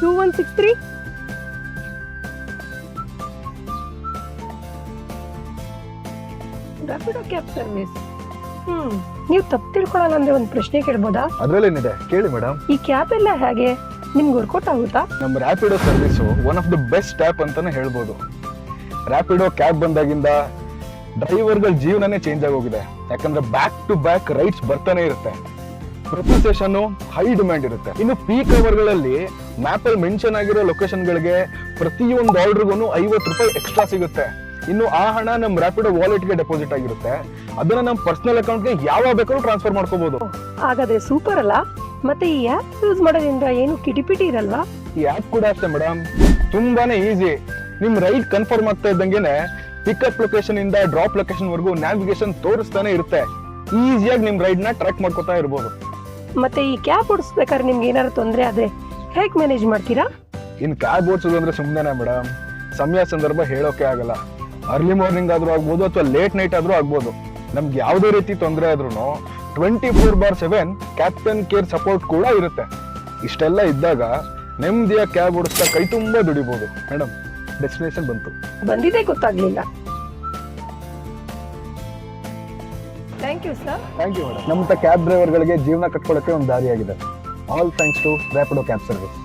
Two one six three Rapido cab service hmm. ನೀವು ತಪ್ಪು ತಿಳ್ಕೊಳಲ್ಲ ಅಂದ್ರೆ ಒಂದು ಪ್ರಶ್ನೆ ಕೇಳ್ಬೋದಾ? ಅದ್ರಲ್ಲೇನಿದೆ? ಕೇಳಿ ಮೇಡಮ್. ಈ ಕ್ಯಾಬ್ ಎಲ್ಲ ಹೇಗೆ? ನಿಮ್ಗೆ ವರ್ಕೌಟ್ ಆಗುತ್ತಾ? ನಮ್ಮ Rapido service one of the best app ಅಂತಾನೆ ಹೇಳ್ಬೋದು. ರ್ಯಾಪಿಡೋ ಕ್ಯಾಬ್ ಬಂದಾಗಿಂದ ಡ್ರೈವರ್ಗಳ ಜೀವನನೇ ಚೇಂಜ್ ಆಗೋಗಿದೆ. ಯಾಕಂದ್ರೆ ಬ್ಯಾಕ್ ಟು ಬ್ಯಾಕ್ ರೈಡ್ಸ್ ಬರ್ತಾನೆ ಇರುತ್ತೆ. ಪ್ರತಿ ಸೆಷನ್ ಹೈ ಡಿಮ್ಯಾಂಡ್ ಇರುತ್ತೆ. ಇನ್ನು ಪೀಕ್ ಅವರ್ಗಳಲ್ಲಿ ಮ್ಯಾಪಲ್ಲಿ ಮೆನ್ಷನ್ ಆಗಿರೋ ಲೊಕೇಶನ್ಗಳಿಗೆ ಪ್ರತಿಯೊಂದು ಆರ್ಡರ್ಗೂ ಐವತ್ತು ರೂಪಾಯಿ ಎಕ್ಸ್ಟ್ರಾ ಸಿಗುತ್ತೆ. ಇನ್ನು ಆ ಹಣ ನಮ್ಮ ರ್ಯಾಪಿಡೋ ವಾಲೆಟ್ಗೆ ಡೆಪಾಸಿಟ್ ಆಗಿರುತ್ತೆ. ಅದನ್ನ ನಮ್ಮ ಪರ್ಸನಲ್ ಅಕೌಂಟ್ಗೆ ಯಾವಾಗ ಬೇಕಾದ್ರೂ ಟ್ರಾನ್ಸ್ಫರ್ ಮಾಡ್ಕೋಬಹುದು ಹಾಗಾದ್ರೆ ಸೂಪರ್ ಅಲ್ಲ? ಮತ್ತೆ ಈ ಆಪ್ ಯೂಸ್ ಮಾಡೋದ್ರಿಂದ ಏನು ಕಿಟಿಪಿಟಿ ಇರಲ್ವಾ? ಈ ಆಪ್ ಕೂಡ ಅಷ್ಟೇ ಮೇಡಮ್ ತುಂಬಾನೇ ಈಸಿ ನಿಮ್ ರೈಡ್ ಕನ್ಫರ್ಮ್ ಆಗ್ತಾ ಇದ್ದಂಗೆನೆ ಪಿಕಪ್ ಲೊಕೇಶನ್ ಇಂದ ಡ್ರಾಪ್ ಲೊಕೇಶನ್ ವರೆಗೂ ನ್ಯಾವಿಗೇಷನ್ ತೋರಿಸ್ತಾನೆ ಇರುತ್ತೆ. ಈಸಿಯಾಗಿ ನಿಮ್ ರೈಡ್ನ ಟ್ರ್ಯಾಕ್ ಮಾಡ್ಕೋತಾ ಇರ್ಬೋದು. ಮತ್ತೆ ಈ ಕ್ಯಾಬ್ ಓಡಿಸ್ಬೇಕಾದ್ರೆ ನಿಮ್ಗೆ ಏನಾದ್ರು ತೊಂದರೆ ಆದ್ರೆ ಹೇಗ್ ಮ್ಯಾನೇಜ್ ಮಾಡ್ತೀರಾ? ಇನ್ ಕ್ಯಾಬ್ ಓಡಿಸೋದು ಅಂದ್ರೆ ಸುಮ್ಮನೆ ಮೇಡಮ್ ಸಮಯ ಸಂದರ್ಭ ಹೇಳೋಕೆ ಆಗಲ್ಲ. ಅರ್ಲಿ ಮಾರ್ನಿಂಗ್ ಆದ್ರೂ ಆಗ್ಬೋದು ಅಥವಾ ಲೇಟ್ ನೈಟ್ ಆದ್ರೂ ಆಗ್ಬೋದು. ನಮ್ಗೆ ಯಾವುದೇ ರೀತಿ ತೊಂದರೆ ಆದ್ರೂ twenty four bar seven captain care support ಕೂಡ ಇರುತ್ತೆ. ಇಷ್ಟೆಲ್ಲ ಇದ್ದಾಗ ನೆಮ್ಮದಿಯ ಕ್ಯಾಬ್ ಓಡಿಸ್ತಾ ಕೈ ತುಂಬಾ ದುಡಿಬೋದು. ಮೇಡಮ್ ಡೆಸ್ಟಿನೇಷನ್ ಬಂತು. ಬಂದಿದೆ ಗೊತ್ತಾಗ್ಲಿಲ್ಲ. Thank you sir thank you madam ನಮ್ಮ ಕ್ಯಾಬ್ ಡ್ರೈವರ್ಗಳಿಗೆ ಜೀವನ ಕಟ್ಕೊಳ್ಳೋಕೆ ಒಂದು ದಾರಿಯಾಗಿದೆ. All thanks to Rapido cab service